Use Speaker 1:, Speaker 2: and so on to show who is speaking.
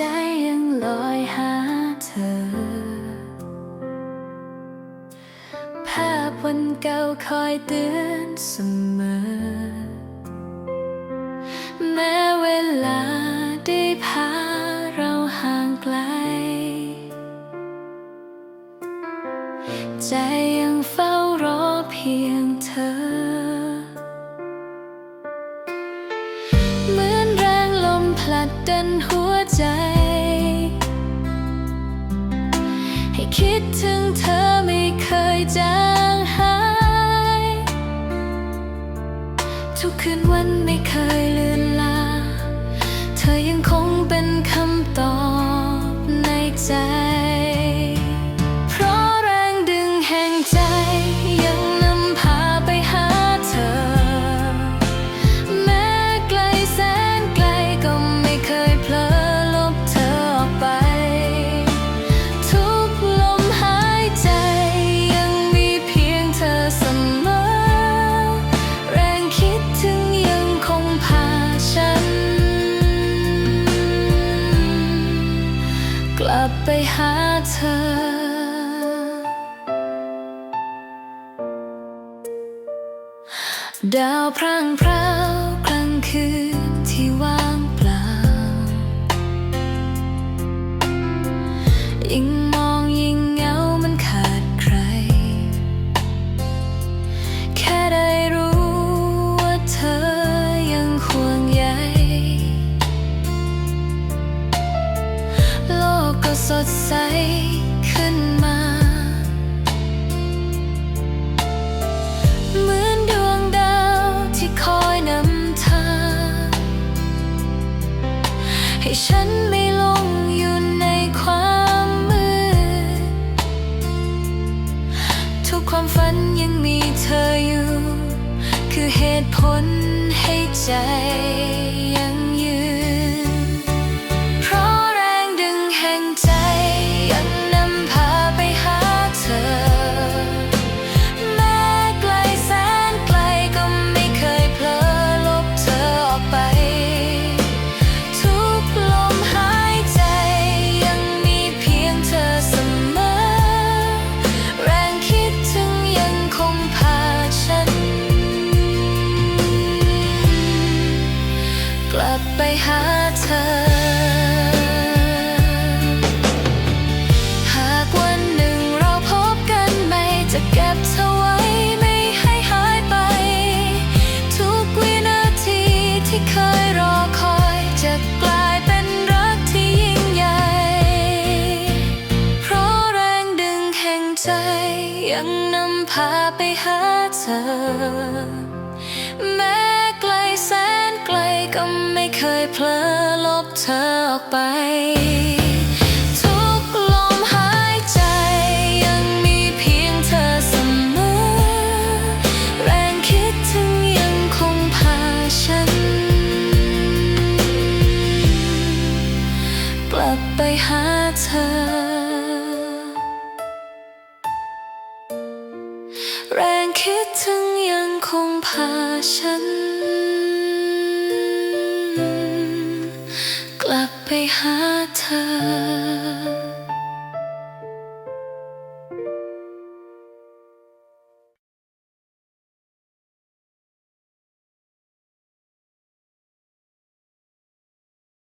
Speaker 1: ใจยังลอยหาเธอ ภาพวันเก่าคอยเตือนเสมอ แม้เวลาได้พาเราห่างไกล ใจยังเฝ้ารอเพียงเธอเหมือนแรงลมผลัดดันหัวใจ คิดถึงเธอไม่เคยจางหาย ทุกคืนวันไม่เคยลืม ไปหาเธอ ดาวพรางพราว ให้ฉันไม่ลงอยู่ในความมืด ทุกความฝันยังมีเธออยู่ คือเหตุผลให้ใจ ที่เคยรอคอยจะกลายเป็นรักที่ยิ่งใหญ่ เพราะแรงดึงแห่งใจยังนำพาไปหาเธอ แม้ไกลแสนไกลก็ไม่เคยเพลอลบเธอออกไป แรงคิดถึงยังคงพาฉัน กลับไปหาเธอ